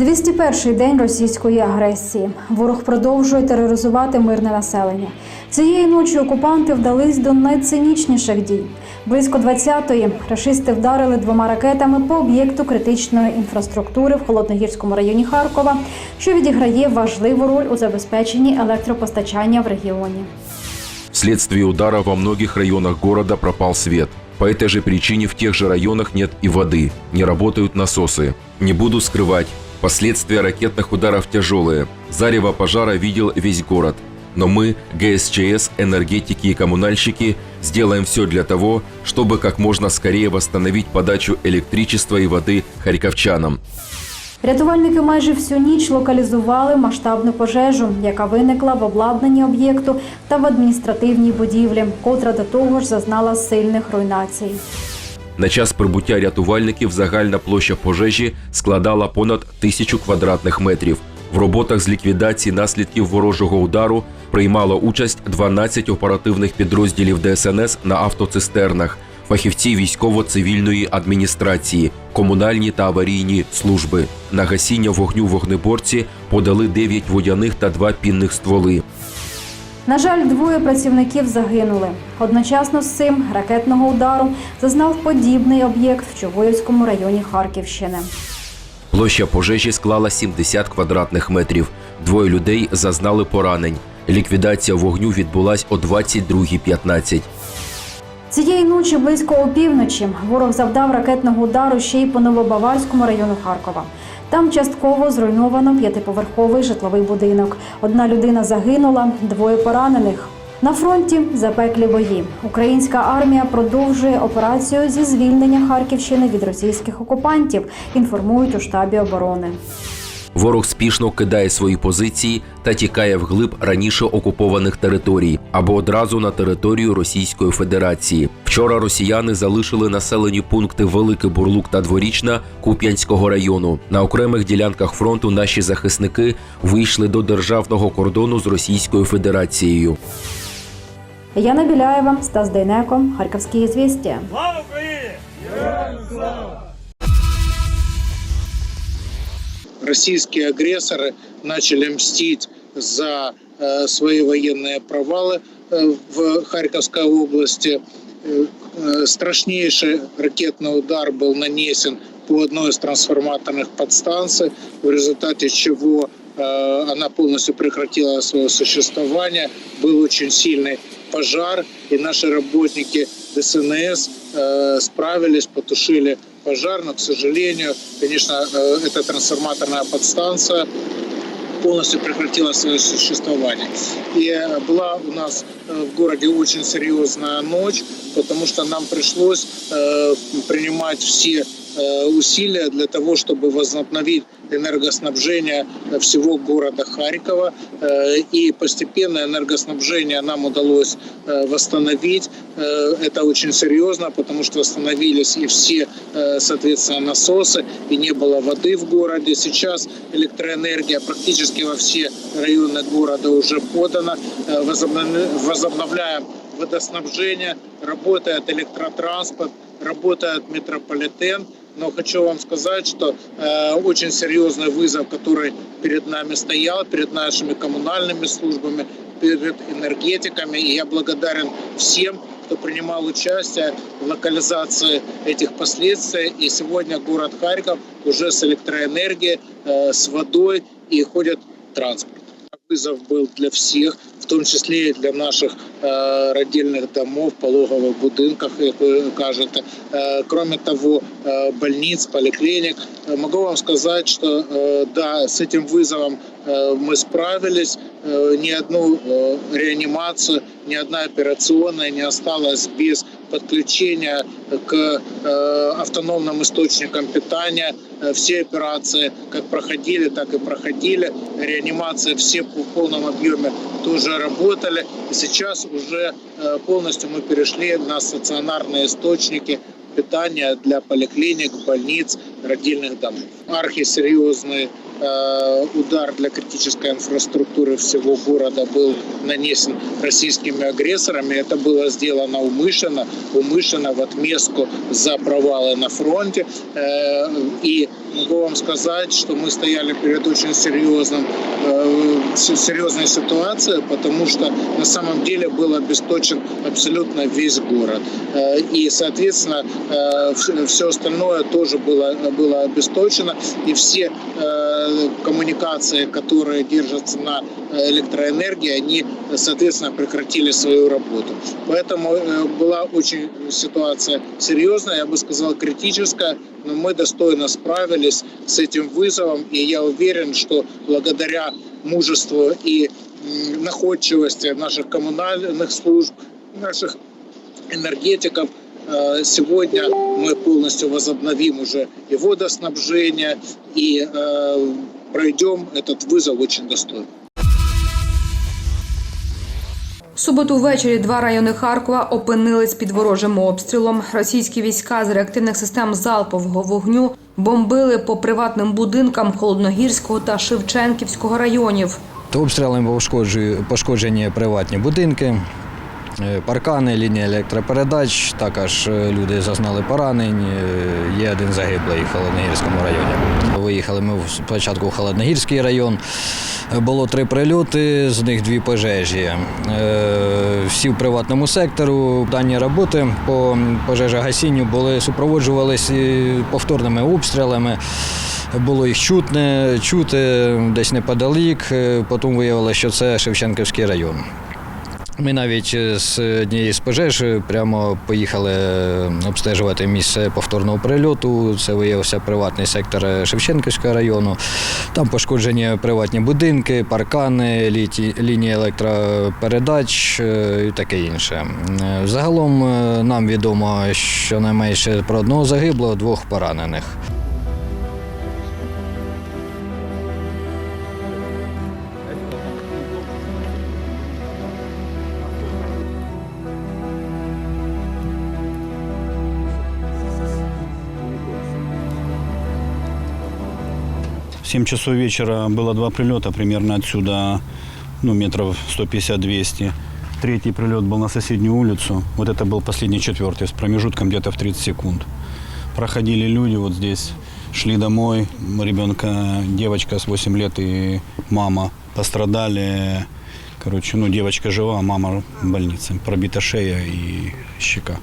201-й день російської агресії. Ворог продовжує тероризувати мирне населення. Цієї ночі окупанти вдались до найцинічніших дій. Близько 20-ї рашисти вдарили двома ракетами по об'єкту критичної інфраструктури в холодногірському районі Харкова, що відіграє важливу роль у забезпеченні електропостачання в регіоні. Вследствие удара во многих районах города пропал свет. По этой же причине в тех же районах нет и воды, не работают насосы. Не буду скрывать, последствия ракетных ударов тяжелые. Зарево пожара видел весь город. Но мы, ГСЧС, энергетики и коммунальщики, сделаем все для того, чтобы как можно скорее восстановить подачу электричества и воды харьковчанам. Рятувальники майже всю ніч локалізували масштабну пожежу, яка виникла в обладнанні об'єкту та в адміністративній будівлі, котра до того ж зазнала сильних руйнацій. На час прибуття рятувальників загальна площа пожежі складала понад тисячу квадратних метрів. В роботах з ліквідації наслідків ворожого удару приймало участь 12 оперативних підрозділів ДСНС на автоцистернах, фахівці військово-цивільної адміністрації, комунальні та аварійні служби. На гасіння вогню вогнеборці подали 9 водяних та 2 пінних стволи. На жаль, двоє працівників загинули. Одночасно з цим ракетного удару зазнав подібний об'єкт в Чугуївському районі Харківщини. Площа пожежі склала 70 квадратних метрів. Двоє людей зазнали поранень. Ліквідація вогню відбулась о 22.15. Цієї ночі близько опівночі ворог завдав ракетного удару ще й по Новобаварському району Харкова. Там частково зруйновано п'ятиповерховий житловий будинок. Одна людина загинула, двоє поранених. На фронті запеклі бої. Українська армія продовжує операцію зі звільнення Харківщини від російських окупантів. Інформують у штабі оборони. Ворог спішно кидає свої позиції та тікає вглиб раніше окупованих територій або одразу на територію Російської Федерації. Вчора росіяни залишили населені пункти Великий Бурлук та Дворічна Куп'янського району. На окремих ділянках фронту наші захисники вийшли до державного кордону з Російською Федерацією. Яна Біляєва, Стас Дейнеко, Харківські звістя. Слава Україні! Российские агрессоры начали мстить за э, свои военные провалы э, в Харьковской области. Э, страшнейший ракетный удар был нанесен по одной из трансформаторных подстанций, в результате чего она полностью прекратила свое существование. Был очень сильный пожар, и наши работники ДСНС справились, потушили пожар, но, к сожалению, конечно, э, эта трансформаторная подстанция полностью прекратила свое существование. И э, была у нас э, в городе очень серьезная ночь, потому что нам пришлось э, принимать все э, усилия для того, чтобы возобновить энергоснабжение всего города Харькова. Э, И постепенно энергоснабжение нам удалось э, восстановить. Э, Это очень серьезно, потому что восстановились и все, соответственно, насосы, и не было воды в городе. Сейчас электроэнергия практически во все районы города уже подана. Возобновля- Возобновляем водоснабжение, работает электротранспорт, работает метрополитен. Но хочу вам сказать, что э, очень серьезный вызов, который перед нами стоял, перед нашими коммунальными службами, перед энергетиками. И я благодарен всем, кто принимал участие в локализации этих последствий. И сегодня город Харьков уже с электроэнергией, э, с водой и ходит транспорт. Вызов был для всех, в том числе и для наших э, родильных домов, пологовых будинках, як ви кажете. Э, кроме того, э, больниц, поликлиник. Э, могу вам сказать, что э, да, с этим вызовом э, мы справились. Э, ни одну э, реанимацию, ни одна операционная не осталась без подключения к э, автономным источникам питания. Э, Все операции как проходили, так и проходили. Реанимация все в полном объеме тоже работали. И сейчас уже э, полностью мы перешли на стационарные источники питания для поликлиник, больниц, родильных домов. Архисерьезный удар для критической инфраструктуры всего города был нанесен российскими агрессорами. Это было сделано умышленно, умышленно в отместку за провалы на фронте. Э, и могу вам сказать, что мы стояли перед очень серьезным, э, серьезной ситуацией, потому что на самом деле был обесточен абсолютно весь город. Э, И, соответственно, все остальное тоже было, было обесточено. И все э, коммуникации, которые держатся на э, электроэнергии, они, соответственно, прекратили свою работу. Поэтому э, была очень ситуация серьезная, я бы сказал, критическая, но мы достойно справились с этим вызовом, и я уверен, что благодаря мужеству и находчивости наших коммунальных служб, наших энергетиков, э, сегодня мы полностью возобновим уже и водоснабжение, и э, пройдем этот вызов очень достойно. В суботу ввечері два райони Харкова опинились під ворожим обстрілом. Російські війська з реактивних систем залпового вогню бомбили по приватним будинкам Холодногірського та Шевченківського районів. Обстрілами пошкоджую- пошкоджені приватні будинки, е, паркани, лінії електропередач. Також е, люди зазнали поранень. е, Є один загиблий в Холодногірському районі. Виїхали ми спочатку в Холодногірський район. Е, Було три прильоти, з них дві пожежі. Е, Всі в приватному сектору. Дані роботи по пожежогасінню були супроводжувалися повторними обстрілами. Було їх чутне, чути десь неподалік. Е, Потім виявилося, що це Шевченківський район. Ми навіть е, з однієї з пожеж прямо поїхали е, обстежувати місце повторного прильоту. Це виявився приватний сектор е, Шевченківського району. Там пошкоджені приватні будинки, паркани, літі- лінії електропередач е, і таке інше. Е, Загалом е, нам відомо щонайменше про одного загиблого, двох поранених. 7 часов вечера было два прилета примерно отсюда, ну, метров 150-200. Третий прилет был на соседнюю улицу. Вот это был последний четвертый с промежутком где-то в 30 секунд. Проходили люди вот здесь, шли домой. Ребенка, девочка с 8 лет и мама пострадали. Короче, ну, девочка жива, а мама в больнице. Пробита шея и щека.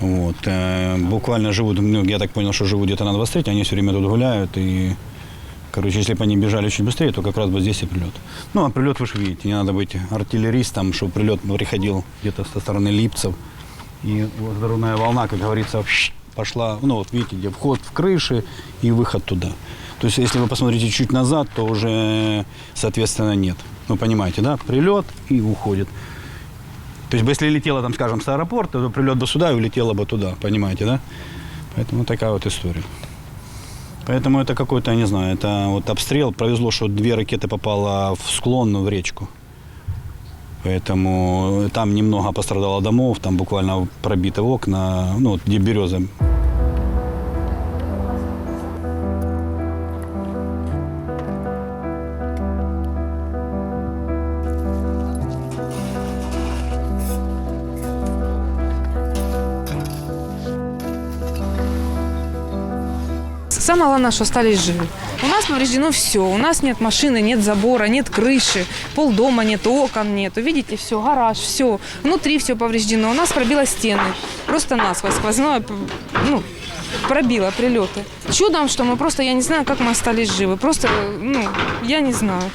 Вот. э, Буквально живут, ну, я так понял, что живут где-то на 23, они все время тут гуляют. И, короче, если бы они бежали чуть быстрее, то как раз бы здесь и прилет. Ну, а прилет вы же видите, не надо быть артиллеристом, чтобы прилет приходил где-то со стороны Липцев. И вот взрывная волна, как говорится, пошла, ну, вот видите, где вход в крыши и выход туда. То есть, если вы посмотрите чуть назад, то уже, соответственно, нет. Вы понимаете, да? Прилет и уходит. То есть, бы если летела, там, скажем, с аэропорта, то прилет бы сюда и улетела бы туда, понимаете, да? Поэтому такая вот история. Поэтому это какой-то, я не знаю, это вот обстрел. Повезло, что две ракеты попало в склон, в речку. Поэтому там немного пострадало домов, там буквально пробиты окна, ну, где березы Самое главное, остались живы. У нас повреждено все. У нас нет машины, нет забора, нет крыши, полдома нет, окон нет. Видите, все, гараж, все. Внутри все повреждено. У нас пробило стены. Просто насквозь сквозное, ну, пробило прилеты. Чудом, что мы просто, я не знаю, как мы остались живы. Просто, ну, я не знаю.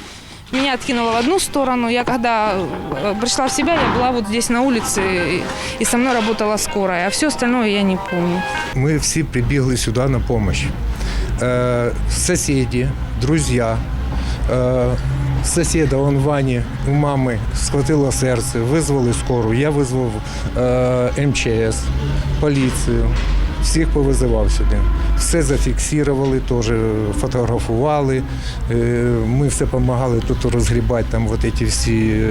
Меня откинуло в одну сторону. Я когда э, пришла в себя, я была вот здесь на улице, и со мной работала скорая. А все остальное я не помню. Мы все прибегли сюда на помощь. Э, соседи, друзья. Э, он Вані, у мами схватило серце, визвали скору. Я визвав е, МЧС, поліцію. Всіх повизивав сюди. Все зафіксували, теж фотографували. Е, Ми все допомагали тут розгрібати там вот эти всі е,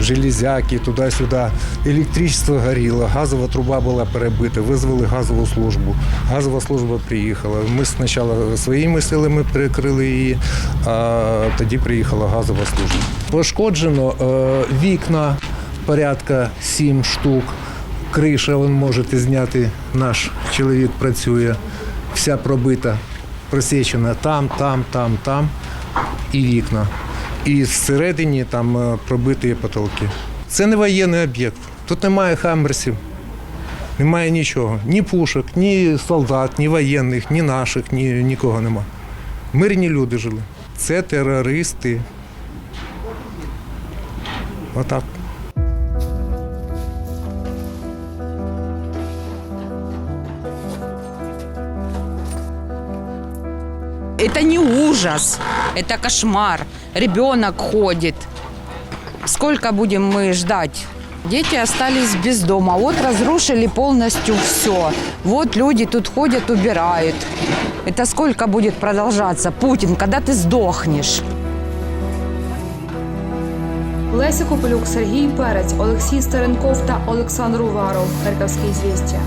железяки, туди-сюди. Електричество горіло, газова труба була перебита, визвали газову службу. Газова служба приїхала. Ми спочатку своїми силами перекрили її, а тоді приїхала газова служба. Пошкоджено е, вікна порядка 7 штук. Криша, ви можете зняти, наш чоловік працює. вся пробита, просічена там, там, там, там і вікна. І всередині там е, пробиті потолки. Це не воєнний об'єкт. Тут немає хаммерсів, немає нічого. Ні пушок, ні солдат, ні воєнних, ні наших, ні, нікого нема. Мирні люди жили. Це терористи. Отак. Это не ужас, это кошмар. Ребенок ходит. Сколько будем мы ждать? Дети остались без дома. Вот разрушили полностью все. Вот люди тут ходят, убирают. Это сколько будет продолжаться? Путин, когда ты сдохнешь? Леся Копилюк, Сергій Перець, Олексій Старенков та Олександр Уваров. Харківське звістя.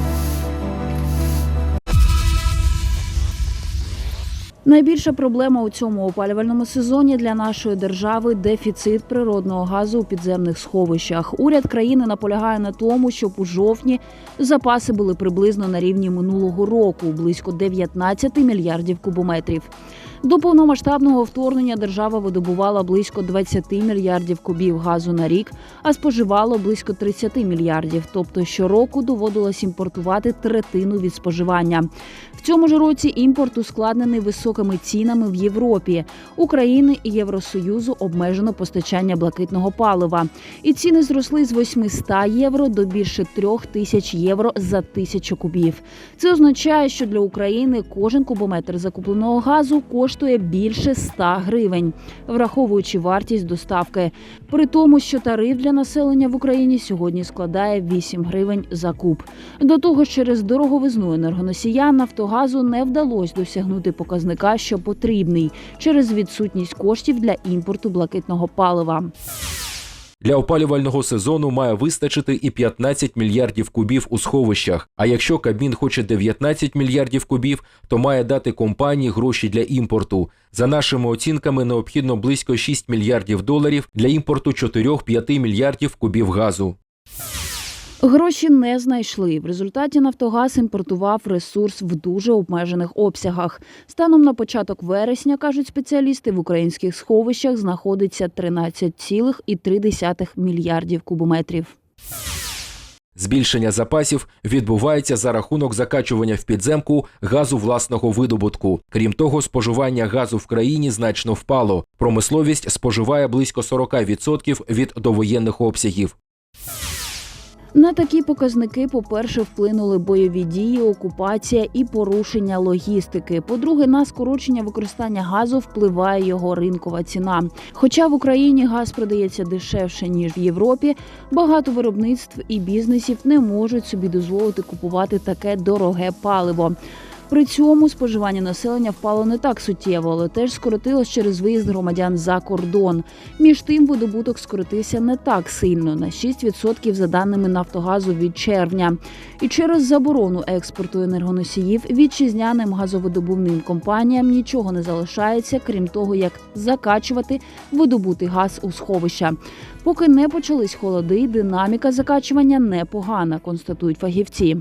Найбільша проблема у цьому опалювальному сезоні для нашої держави дефіцит природного газу у підземних сховищах. Уряд країни наполягає на тому, щоб у жовтні запаси були приблизно на рівні минулого року близько 19 мільярдів кубометрів. До повномасштабного вторгнення держава видобувала близько 20 мільярдів кубів газу на рік, а споживало близько 30 мільярдів. Тобто щороку доводилось імпортувати третину від споживання. В цьому ж році імпорт ускладнений високими цінами в Європі. України і Євросоюзу обмежено постачання блакитного палива. І ціни зросли з 800 євро до більше 3 тисяч євро за тисячу кубів. Це означає, що для України кожен кубометр закупленого газу коштує більше 100 гривень, враховуючи вартість доставки. При тому, що тариф для населення в Україні сьогодні складає 8 гривень за куб. До того ж, через дороговизну енергоносія Нафтогазу не вдалося досягнути показника, що потрібний через відсутність коштів для імпорту блакитного палива. Для опалювального сезону має вистачити і 15 мільярдів кубів у сховищах. А якщо Кабмін хоче 19 мільярдів кубів, то має дати компанії гроші для імпорту. За нашими оцінками, необхідно близько 6 мільярдів доларів для імпорту 4-5 мільярдів кубів газу. Гроші не знайшли. В результаті Нафтогаз імпортував ресурс в дуже обмежених обсягах. Станом на початок вересня, кажуть спеціалісти, в українських сховищах знаходиться 13,3 мільярдів кубометрів. Збільшення запасів відбувається за рахунок закачування в підземку газу власного видобутку. Крім того, споживання газу в країні значно впало. Промисловість споживає близько 40% від довоєнних обсягів. На такі показники, по-перше, вплинули бойові дії, окупація і порушення логістики. По-друге, на скорочення використання газу впливає його ринкова ціна. Хоча в Україні газ продається дешевше ніж в Європі, багато виробництв і бізнесів не можуть собі дозволити купувати таке дороге паливо. При цьому споживання населення впало не так суттєво, але теж скоротилось через виїзд громадян за кордон. Між тим, видобуток скоротився не так сильно на 6% за даними Нафтогазу від червня. І через заборону експорту енергоносіїв вітчизняним газовидобувним компаніям нічого не залишається, крім того, як закачувати видобутий газ у сховища. Поки не почались холоди, динаміка закачування непогана, констатують фахівці.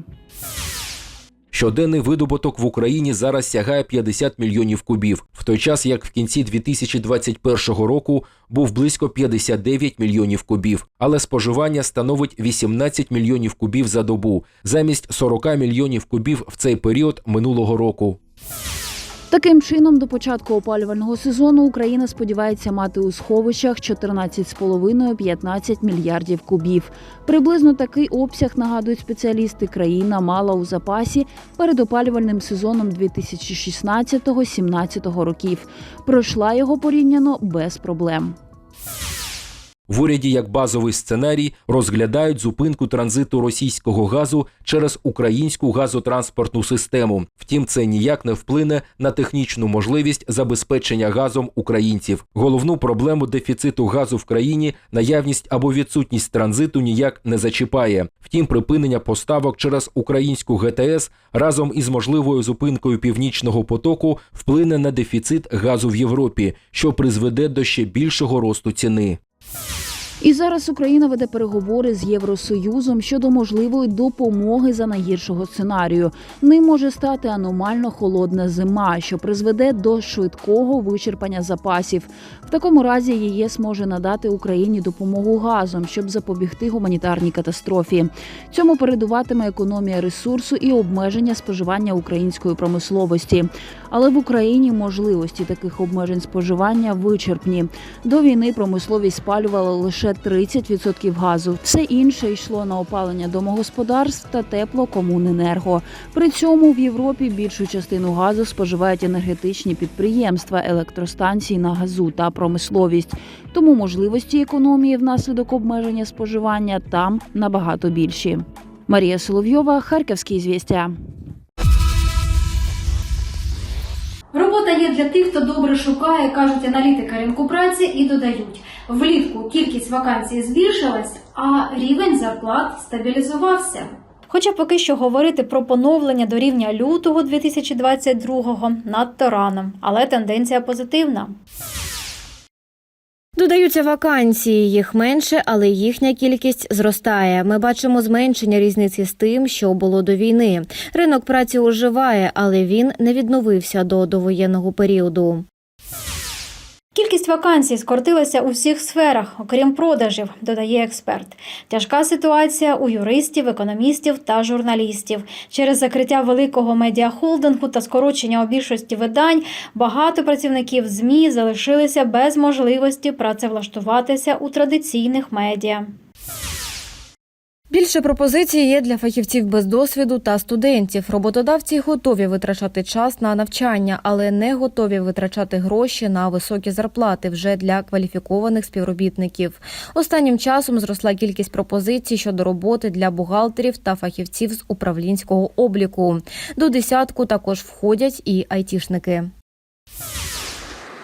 Щоденний видобуток в Україні зараз сягає 50 мільйонів кубів, в той час як в кінці 2021 року був близько 59 мільйонів кубів, але споживання становить 18 мільйонів кубів за добу, замість 40 мільйонів кубів в цей період минулого року. Таким чином, до початку опалювального сезону Україна сподівається мати у сховищах 14,5-15 мільярдів кубів. Приблизно такий обсяг нагадують спеціалісти. Країна мала у запасі перед опалювальним сезоном 2016-2017 років. Пройшла його порівняно без проблем. В уряді як базовий сценарій розглядають зупинку транзиту російського газу через українську газотранспортну систему. Втім, це ніяк не вплине на технічну можливість забезпечення газом українців. Головну проблему дефіциту газу в країні наявність або відсутність транзиту ніяк не зачіпає. Втім, припинення поставок через українську ГТС разом із можливою зупинкою північного потоку вплине на дефіцит газу в Європі, що призведе до ще більшого росту ціни. you І зараз Україна веде переговори з Євросоюзом щодо можливої допомоги за найгіршого сценарію. Ним може стати аномально холодна зима, що призведе до швидкого вичерпання запасів. В такому разі ЄС може надати Україні допомогу газом, щоб запобігти гуманітарній катастрофі. Цьому передуватиме економія ресурсу і обмеження споживання української промисловості. Але в Україні можливості таких обмежень споживання вичерпні. До війни промисловість спалювала лише 30% газу. Все інше йшло на опалення домогосподарств та теплокомуненерго. При цьому в Європі більшу частину газу споживають енергетичні підприємства, електростанції на газу та промисловість. Тому можливості економії внаслідок обмеження споживання там набагато більші. Марія Соловйова, Харківські звістя. Робота є для тих, хто добре шукає, кажуть аналітика ринку праці і додають. Влітку кількість вакансій збільшилась, а рівень зарплат стабілізувався. Хоча поки що говорити про поновлення до рівня лютого 2022-го надто рано, але тенденція позитивна. Додаються вакансії, їх менше, але їхня кількість зростає. Ми бачимо зменшення різниці з тим, що було до війни. Ринок праці оживає, але він не відновився до довоєнного періоду. Кількість вакансій скоротилася у всіх сферах, окрім продажів, додає експерт. Тяжка ситуація у юристів, економістів та журналістів. Через закриття великого медіахолдингу та скорочення у більшості видань багато працівників ЗМІ залишилися без можливості працевлаштуватися у традиційних медіа. Більше пропозицій є для фахівців без досвіду та студентів. Роботодавці готові витрачати час на навчання, але не готові витрачати гроші на високі зарплати вже для кваліфікованих співробітників. Останнім часом зросла кількість пропозицій щодо роботи для бухгалтерів та фахівців з управлінського обліку. До десятку також входять і айтішники.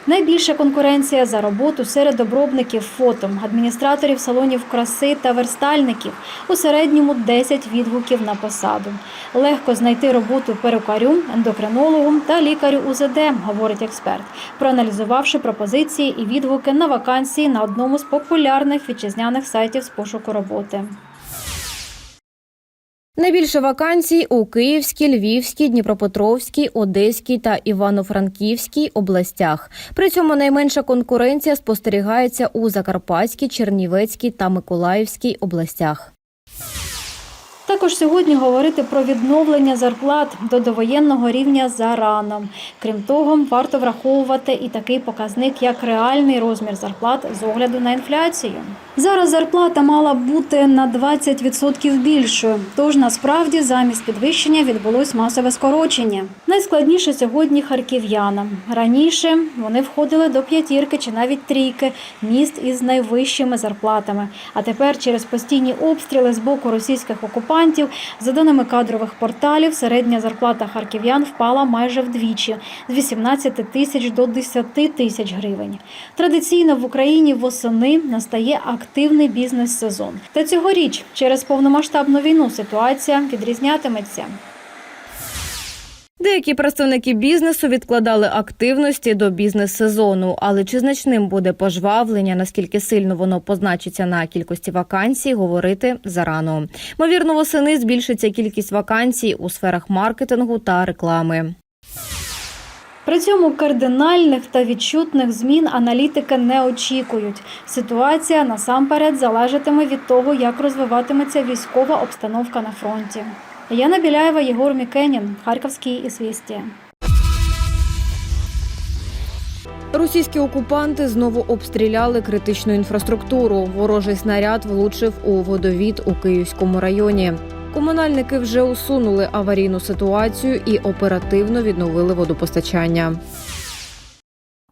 Найбільша конкуренція за роботу серед обробників фото, адміністраторів салонів краси та верстальників. У середньому 10 відгуків на посаду. Легко знайти роботу перукарю, ендокринологу та лікарю УЗД, говорить експерт, проаналізувавши пропозиції і відгуки на вакансії на одному з популярних вітчизняних сайтів з пошуку роботи. Найбільше вакансій у Київській, Львівській, Дніпропетровській, Одеській та Івано-Франківській областях. При цьому найменша конкуренція спостерігається у Закарпатській, Чернівецькій та Миколаївській областях. Також сьогодні говорити про відновлення зарплат до довоєнного рівня зарано. Крім того, варто враховувати і такий показник, як реальний розмір зарплат з огляду на інфляцію. Зараз зарплата мала бути на 20% більшою, тож насправді замість підвищення відбулось масове скорочення. Найскладніше сьогодні харків'янам. Раніше вони входили до п'ятірки чи навіть трійки міст із найвищими зарплатами. А тепер через постійні обстріли з боку російських окупантів, за даними кадрових порталів, середня зарплата харків'ян впала майже вдвічі з 18 тисяч до 10 тисяч гривень. Традиційно в Україні восени настає активний бізнес-сезон. Та цьогоріч через повномасштабну війну ситуація відрізнятиметься. Деякі представники бізнесу відкладали активності до бізнес-сезону, але чи значним буде пожвавлення, наскільки сильно воно позначиться на кількості вакансій, говорити зарано. Ймовірно, восени збільшиться кількість вакансій у сферах маркетингу та реклами. При цьому кардинальних та відчутних змін аналітики не очікують. Ситуація насамперед залежатиме від того, як розвиватиметься військова обстановка на фронті. Яна Біляєва, Єгор Мікенін, Харківські ізвісті. Російські окупанти знову обстріляли критичну інфраструктуру. Ворожий снаряд влучив у водовід у Київському районі. Комунальники вже усунули аварійну ситуацію і оперативно відновили водопостачання.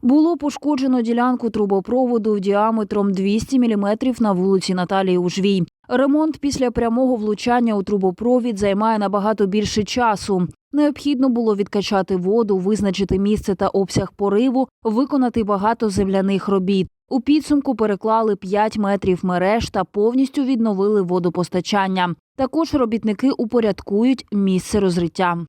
Було пошкоджено ділянку трубопроводу діаметром 200 мм на вулиці Наталії Ужвій. Ремонт після прямого влучання у трубопровід займає набагато більше часу. Необхідно було відкачати воду, визначити місце та обсяг пориву, виконати багато земляних робіт. У підсумку переклали 5 метрів мереж та повністю відновили водопостачання. Також робітники упорядкують місце розриття.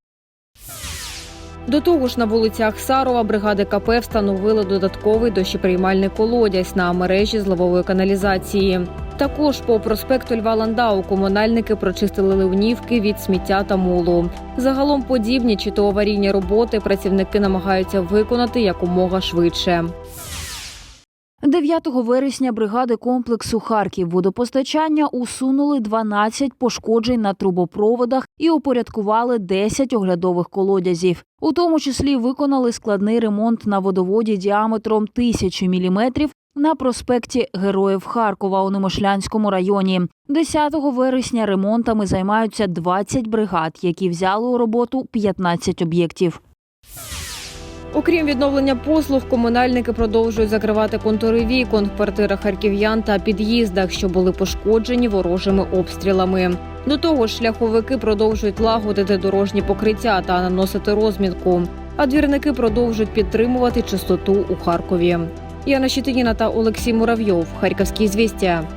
До того ж, на вулицях Сарова бригади КП встановили додатковий дощеприймальний колодязь на мережі зливової каналізації. Також по проспекту Льва Ландау комунальники прочистили ливнівки від сміття та мулу. Загалом подібні чи то аварійні роботи працівники намагаються виконати якомога швидше. 9 вересня бригади комплексу Харків водопостачання усунули 12 пошкоджень на трубопроводах і упорядкували 10 оглядових колодязів. У тому числі виконали складний ремонт на водоводі діаметром 1000 мм на проспекті Героїв Харкова у Немишлянському районі. 10 вересня ремонтами займаються 20 бригад, які взяли у роботу 15 об'єктів. Окрім відновлення послуг, комунальники продовжують закривати контури вікон в квартирах харків'ян та під'їздах, що були пошкоджені ворожими обстрілами. До того ж, шляховики продовжують лагодити дорожні покриття та наносити розмітку. А двірники продовжують підтримувати чистоту у Харкові. Яна Щетиніна та Олексій Муравйов. Харківські звістя.